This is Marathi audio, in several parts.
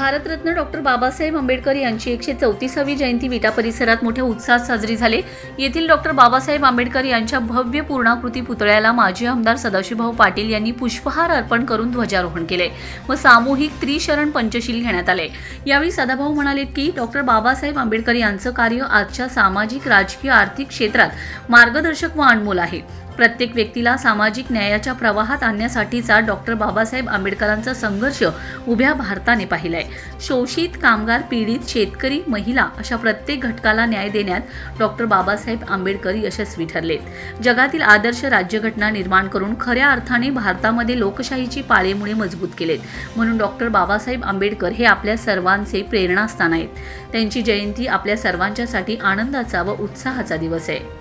भारतरत्न डॉक्टर बाबासाहेब आंबेडकर यांची एकशे चौतीसावी जयंती विटा परिसरात मोठ्या उत्साहात साजरी झाली. येथील डॉक्टर बाबासाहेब आंबेडकर यांच्या भव्य पूर्णाकृती पुतळ्याला माजी आमदार सदाशिवभाऊ पाटील यांनी पुष्पहार अर्पण करून ध्वजारोहण केले व सामूहिक त्रिशरण पंचशील घेण्यात आले. यावेळी सदाभाऊ म्हणाले की डॉक्टर बाबासाहेब आंबेडकर यांचं कार्य आजच्या सामाजिक राजकीय आर्थिक क्षेत्रात मार्गदर्शक व अनमोल आहे. प्रत्येक व्यक्तीला सामाजिक न्यायाच्या प्रवाहात आणण्यासाठीचा डॉक्टर बाबासाहेब आंबेडकरांचा संघर्ष उभ्या भारताने पाहिलाय. शोषित कामगार पीडित शेतकरी महिला अशा प्रत्येक घटकाला न्याय देण्यात डॉक्टर बाबासाहेब आंबेडकर यशस्वी ठरलेत. जगातील आदर्श राज्यघटना निर्माण करून खऱ्या अर्थाने भारतामध्ये लोकशाहीची पाळेमुळे मजबूत केलेत. म्हणून डॉक्टर बाबासाहेब आंबेडकर हे आपल्या सर्वांचे प्रेरणास्थान आहेत. त्यांची जयंती आपल्या सर्वांच्यासाठी आनंदाचा व उत्साहाचा दिवस आहे.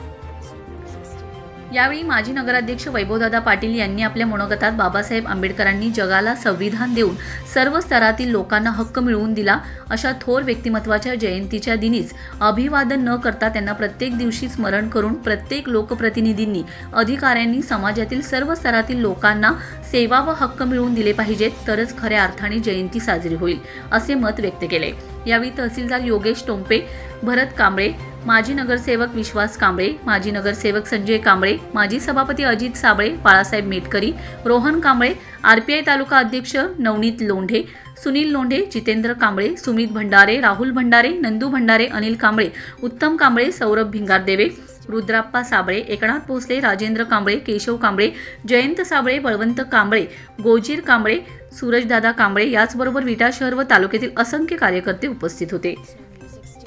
यावेळी माजी नगराध्यक्ष वैभवदादा पाटील यांनी आपल्या मनोगतात बाबासाहेब आंबेडकरांनी जगाला संविधान देऊन सर्व स्तरातील लोकांना हक्क मिळवून दिला. अशा थोर व्यक्तिमत्वाच्या जयंतीच्या दिनीच अभिवादन न करता त्यांना प्रत्येक दिवशी स्मरण करून प्रत्येक लोकप्रतिनिधींनी अधिकाऱ्यांनी समाजातील सर्व स्तरातील लोकांना सेवा व हक्क मिळवून दिले पाहिजेत तरच खऱ्या अर्थाने जयंती साजरी होईल असे मत व्यक्त केले. यावेळी तहसीलदार योगेश टोंपे भरत कांबळे माजी नगरसेवक विश्वास कांबळे माजी नगरसेवक संजय कांबळे माजी सभापती अजित साबळे बाळासाहेब मेटकरी रोहन कांबळे आरपीआय तालुका अध्यक्ष नवनीत लोंढे सुनील लोंढे जितेंद्र कांबळे सुमित भंडारे राहुल भंडारे नंदू भंडारे अनिल कांबळे उत्तम कांबळे सौरभ भिंगारदेवे रुद्राप्पा साबळे एकनाथ भोसले राजेंद्र कांबळे केशव कांबळे जयंत साबळे बळवंत कांबळे गोजीर कांबळे सूरजदादा कांबळे याचबरोबर विटा शहर व तालुक्यातील असंख्य कार्यकर्ते उपस्थित होते.